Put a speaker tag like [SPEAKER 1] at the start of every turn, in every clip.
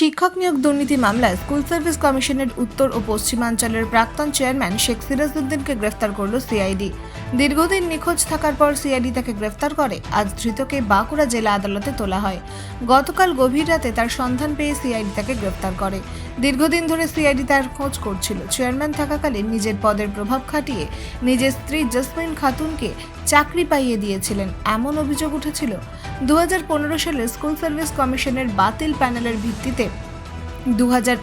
[SPEAKER 1] শিক্ষক নিয়োগ দুর্নীতি মামলায় স্কুল সার্ভিস কমিশনের উত্তর ও পশ্চিমাঞ্চলের প্রাক্তন চেয়ারম্যান শেখ সিরাজউদ্দিনকে গ্রেফতার করল সিআইডি। দীর্ঘদিন নিখোঁজ থাকার পর সিআইডি তাকে গ্রেফতার করে। আজ ধৃতকে বাঁকুড়া জেলা আদালতে তোলা হয়। গতকাল গভীর রাতে তার সন্ধান পেয়ে সিআইডি তাকে গ্রেফতার করে। দীর্ঘদিন ধরে সিআইডি তার খোঁজ করছিল। চেয়ারম্যান থাকাকালীন নিজের পদের প্রভাব খাটিয়ে নিজের স্ত্রী জসমিন খাতুনকে চাকরি পাইয়ে দিয়েছিলেন। এমন অভিযোগ উঠেছিল। দু হাজার পনেরো সালে স্কুল সার্ভিস কমিশনের বাতিল প্যানেলের ভিত্তিতে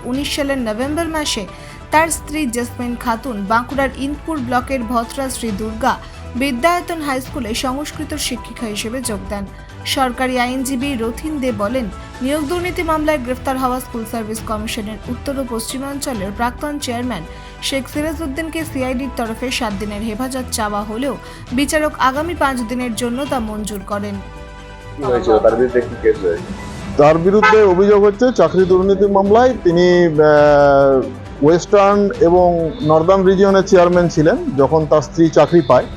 [SPEAKER 1] উনিশ সালের নভেম্বর মাসে তার স্ত্রী জেসমিন খাতুন বাঁকুড়ার ইন্দপুর ব্লকের ভদ্রা শ্রী দুর্গা বিদ্যায়তন হাই স্কুলে সংস্কৃত শিক্ষিকা হিসেবে যোগ দেন। সরকারি আইনজীবী রথিন দে বলেন, নিয়োগ দুর্নীতি মামলায় গ্রেফতার হওয়া স্কুল সার্ভিস কমিশনের উত্তর ও পশ্চিমাঞ্চলের প্রাক্তন চেয়ারম্যান শেখ সিরাজউদ্দিনকে সিআইডির তরফে সাত দিনের হেফাজত চাওয়া হলেও বিচারক আগামী পাঁচ দিনের জন্য তা মঞ্জুর করেন।
[SPEAKER 2] তার বিরুদ্ধে
[SPEAKER 3] অভিযোগ হচ্ছে চাকরি দুর্নীতি মামলায় তিনি ওয়েস্টার্ন এবং নর্দার্ন রিজিয়নের চেয়ারম্যান ছিলেন যখন তার স্ত্রী চাকরি পায়।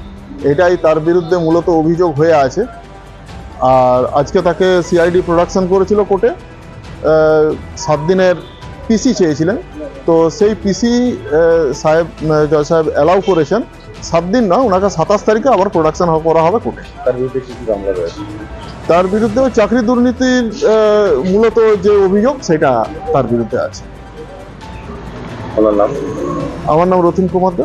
[SPEAKER 3] এটাই তার বিরুদ্ধে মূলত অভিযোগ হয়ে আছে। আর আজকে তাকে সিআইডি প্রোডাকশন করেছিল কোর্টে। সাত দিনের পিসি চেয়েছিলেন। তো সেই পিসি সাহেব জয় সাহেব অ্যালাউ করেছেন। সাত দিন না ওনাকে সাতাশ তারিখে আবার প্রোডাকশন করা হবে কোর্টে।
[SPEAKER 2] তার বিরুদ্ধে কি কি মামলা রয়েছে?
[SPEAKER 3] তার বিরুদ্ধে ওই চাকরি দুর্নীতির মূলত যে অভিযোগ সেটা তার বিরুদ্ধে আছে।
[SPEAKER 2] ওনার নাম?
[SPEAKER 3] আমার নাম রতিন কুমার দে।